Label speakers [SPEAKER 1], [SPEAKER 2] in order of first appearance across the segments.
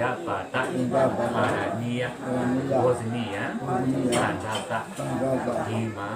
[SPEAKER 1] ဒပါတပါရဏီယဝဇနီယသန္တာတဒီမာ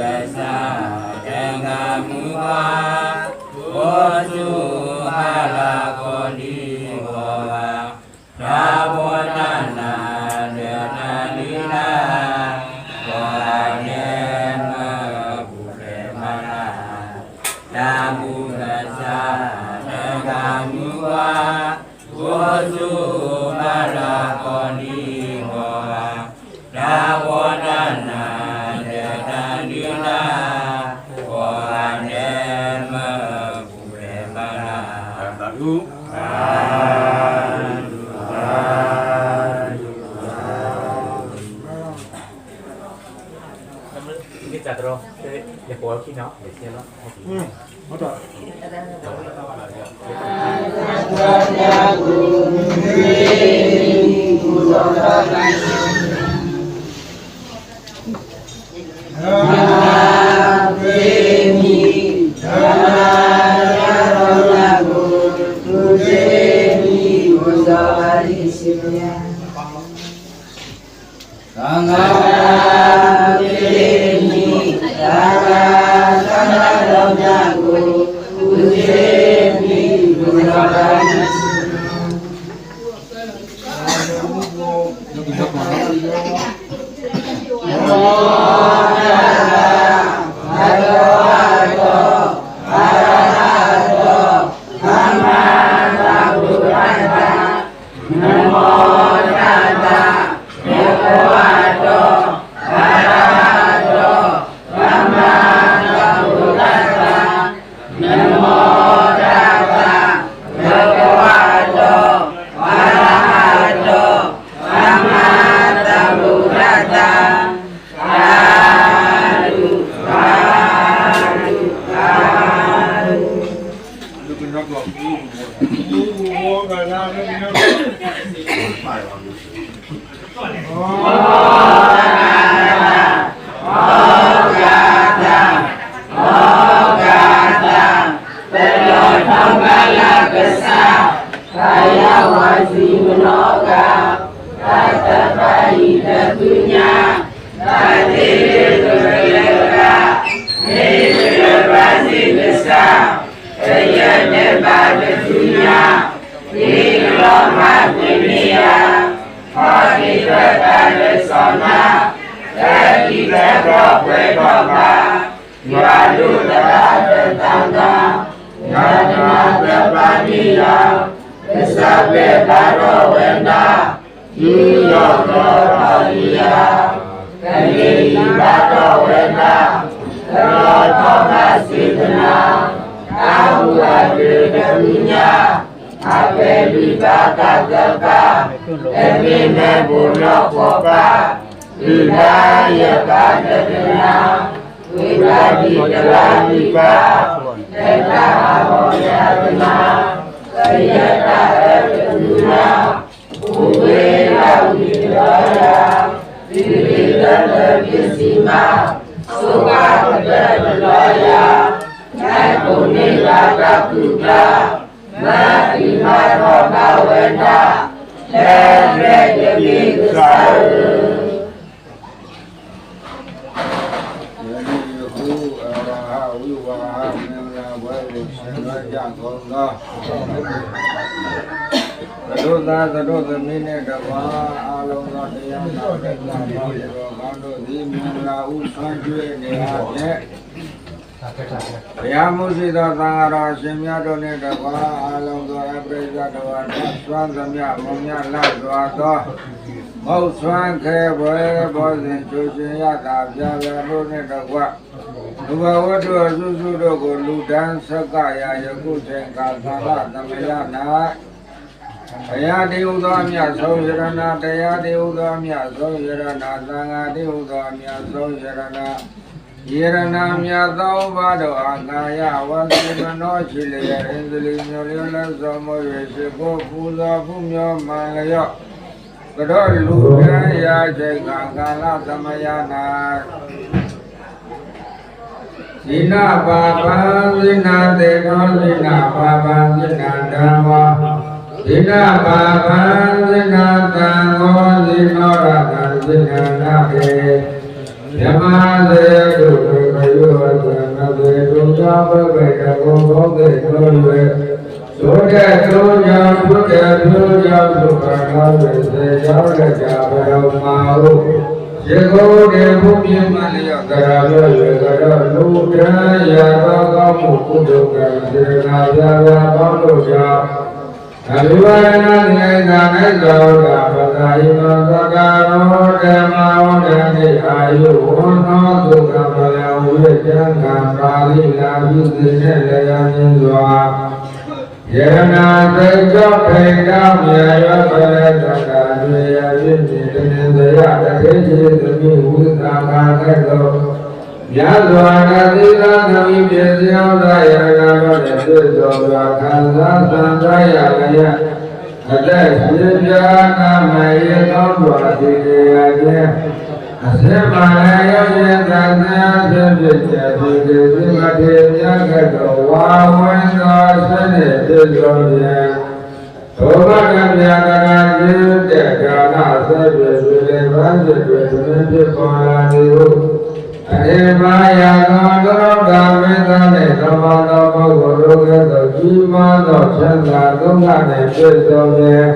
[SPEAKER 1] นียสันท 嗯好的嗯好的。 ယေဟုအရဟဝိဝါဟမေလာဝေရှင်ရကြကုန်သောသဒုသာသဒုသမီးနဲ့တပါအာလုံးသောတရားတော်တဲ့ Alunya, Ape Biba Kataka, Emine Bulo Kopa, Bila Yaka Tadena, Bila Dikala Biba, Eta Ahoya Dena, Sayata Ekaduna, Uwela Uwilaya, Bila Tadisima, Suka Tadena ကံပါရောကောင်းတို့သည်မင်္ဂလာဥဆွမ်းကျွေးနေအားဖြင့် ဘုရားမှုရှိသောသံဃာတော်ရှင်မြတ်တို့နှင့်တပါအာလုံးသောအပရိသတဝါနဲ့သွမ်းသမျှမုံမြလတ်စွာသောမௌဆွမ်းခဲဘွယ်ဘောဇင်ချူရှင်ရတာပြာလတို့နှင့်တကွလူဘဝတ္ထုအစုစုတို့ကိုလူဒန်းဆက်ကရာယခုချိန်ကာသလသမယနာတရားတိဟုသောအမြတ်ဆုံးယရဏတရားတိဟုသောအမြတ်ဆုံးယရဏသံဃာတိဟုသောအမြတ်ဆုံးယရဏ ယရဏမြတ်သောဘာတော်အာကာယဝစီမနောရှိလျက်အင်္ဂလိမျိုးလျလက်သောမောရရှိကိုပူဇော်ဖူးမြောမှန်လျော့ကတော့လူရန်ရာချိန်ကကာလသမယနာဇိနာပါပံဇိနာတေကောဇိနာပါပံဇိနာဓမ္မောဇိနာပါပံဇိနာသံဃောဇိနောရတံဇိနာနာကေ ဓမ္မသေတုဘဂယောသနသေတုသာဘဂေတကောဘောဂေသောရွေသောတဲ့သောကြောင့်ဘုဒ္ဓသောကြောင့်ဒုက္ခနာဝေစေရောက်တဲ့ကြဘရောမာဟုရေကိုယ်တေဘုမြင်မလျော့ကရာရောရေကတော့လူတန်းရာသောကောင်းမှုကုသိုလ်ကံစေနာပြာပြာကောင်းလို့ကြောင့် အဘိဝရဏနေသာနေသောတာပသာယိနောသကာရောဓမ္မဝန္တတိအာယုဝန္နောဒုက္ခပလဝိကျမ်းကပါဠိလာပြုသိတဲ့လျာမြင်စွာယရနာသေကြောခေတောမြေရောပရတ္တာတွေယဖြစ်နေတနေသရတထေကြီးသမီးဝိသကာကဲ့သို့
[SPEAKER 2] မြတ်စွာဘုရားသီလသမီးပြည့်စုံသောယရနာတော်နှင့်ပြည့်စုံစွာခံစားသံဃာရလျက်အသက်ရှင်ပြာနာမယေသောတော်ဒီရေရခြင်းအစင်ပါလည်းရောက်ရင်သံဃာဖြစ်ဖြစ်ကျဒီဒီစိမထေမြတ်ကတော်ဝါဝင်သောစနစ်ပြည့်စုံခြင်းသောဘကမြာကရာကျေတဲ့ဒါနဆက်ပြည့်စုံတဲ့ဗန်းစစ်တွေသင်ဖြစ်ပေါ်လာသည်ဟု အေမာယာသောသောတာမေသနှင့်သမတော်ပုဂ္ဂိုလ်တို့ကဲ့သို့ကြီးမားသောချမ်းသာဒုက္ခနှင့်ပြည့်စုံခြင်း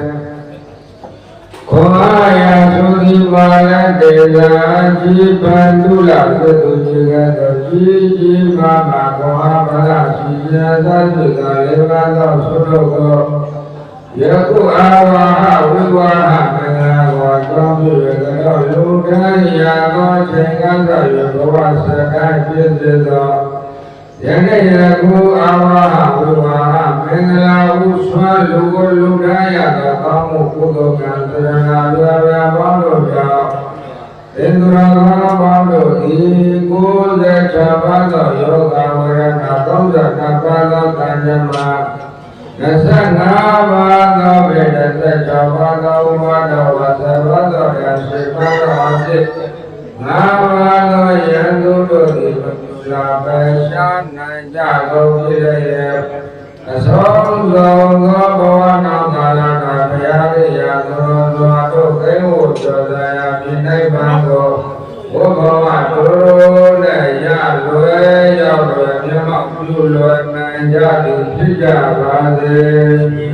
[SPEAKER 2] ခေါ်အားရသုတိမာလည်းတေဇာကြီးပန်တုလသုတုကြီးကဲ့သို့ကြီးကြီးမားမားခေါ်အားဗလာရှိရသောသူသာလေးပါးသောသုတို့ကိုယခုအာဝါဟဝိဝါဟမင်္ဂလာ ကိုတောင်းပြုရကြတော့လူတိုင်းရာသောချိန်ကန်းသောယဘဝစကားပြည့်စုံသောယနေ့ယခုအာဝါဟဝိဝါဟမင်္ဂလာဟုဆွမ်းလူကိုလူတိုင်းရာသောကောင်းမှုကုသိုလ်ကံသရဏာပြာပြာပေါင်းတို့ကြောင့်သင်္ဒရာကောပေါင်းတို့ဤကိုယ်သက်ချပါသောယောဂဝရဏ32ပါးသောကံကြမ္မာ25ပါးသောဗေဒသက်၆ပါးသောဥပါဒဝသဘော သောရရှိပါသောအဖြစ်ငါးပါးသောယံသူတို့သည်မပြုလာပဲရှားနိုင်ကြကုန်ဖြစ်ရဲ့အဆုံးစုံသောဘဝနာကာလကဘုရားရိယာသောသောတို့ကိဝုကျော်သာယပြိဋိဘံကိုဘုဘောဝတို့နဲ့ရလွယ်ရောက်လွယ်မြတ်မောက်ပြုလွယ်နိုင်ကြသည်ဖြစ်ကြပါစေ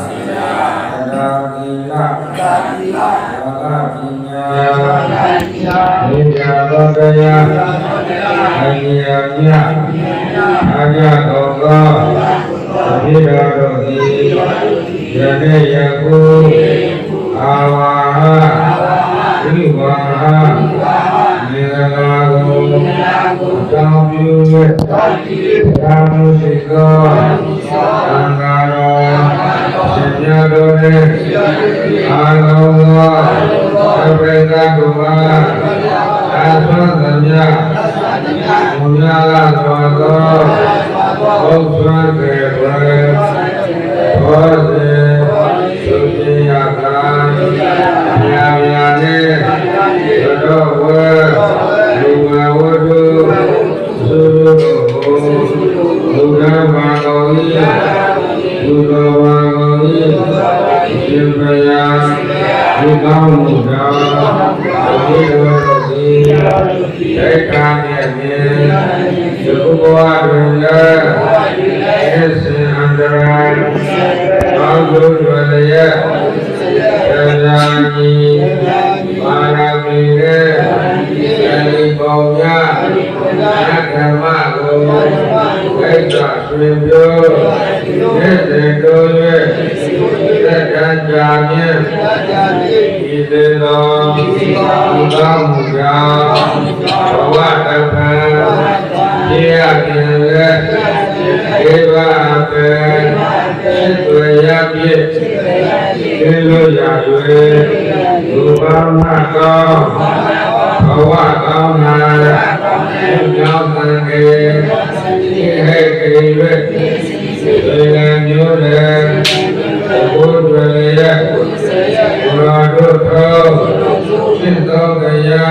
[SPEAKER 2] ရှင်ဘုရားရှင်ဘုရားသာသီလသာသီလဘာဂပညာဘာဂပညာဘုရားတော်တရားအမြဲမြတ်အာရတော်သောအဖြစ်တော်တို့သည်ယနေ့ယခုအာဝါဟဝိဝါဟမေဃလာကိုတောင်းပြု၍သာမရှိသောသံဃာတော်ရှင်မြတ်တို့နှင့်အာလုံးသောအဘိဓမ္မာတို့အားအာသွန်သမျှဘုရားလာတော် သောဘုရားကေဝေဘောဇေသုတိယကံမြာမြာနေသောဝေလူ ဒီကောင်းမှုတော်ဒီလိုဒီဒိဋ္ဒီဟဲ့ကေရွေသေလံမျိုးလည်းဘုဒ္ဓရေဘုရားတို့သောစိတ်တော်ကရာ